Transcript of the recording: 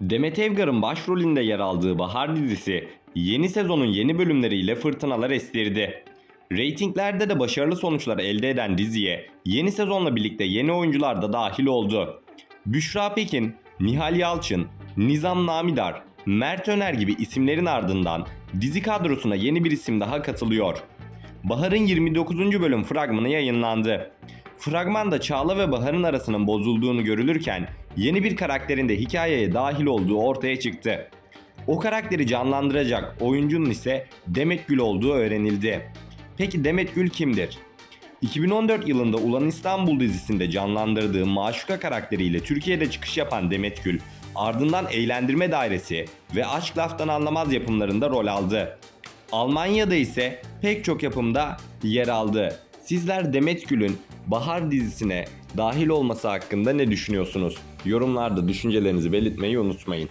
Demet Evgar'ın başrolünde yer aldığı Bahar dizisi yeni sezonun yeni bölümleriyle fırtınalar estirdi. Reytinglerde de başarılı sonuçlar elde eden diziye yeni sezonla birlikte yeni oyuncular da dahil oldu. Büşra Pekin, Nihal Yalçın, Nizam Namidar, Mert Öner gibi isimlerin ardından dizi kadrosuna yeni bir isim daha katılıyor. Bahar'ın 29. bölüm fragmanı yayınlandı. Fragmanda Çağla ve Bahar'ın arasının bozulduğunu görülürken yeni bir karakterin de hikayeye dahil olduğu ortaya çıktı. O karakteri canlandıracak oyuncunun ise Demet Gül olduğu öğrenildi. Peki Demet Gül kimdir? 2014 yılında Ulan İstanbul dizisinde canlandırdığı Maşuka karakteriyle Türkiye'de çıkış yapan Demet Gül, ardından Eğlendirme Dairesi ve Aşk Laftan Anlamaz yapımlarında rol aldı. Almanya'da ise pek çok yapımda yer aldı. Sizler Demet Gül'ün Bahar dizisine dahil olması hakkında ne düşünüyorsunuz? Yorumlarda düşüncelerinizi belirtmeyi unutmayın.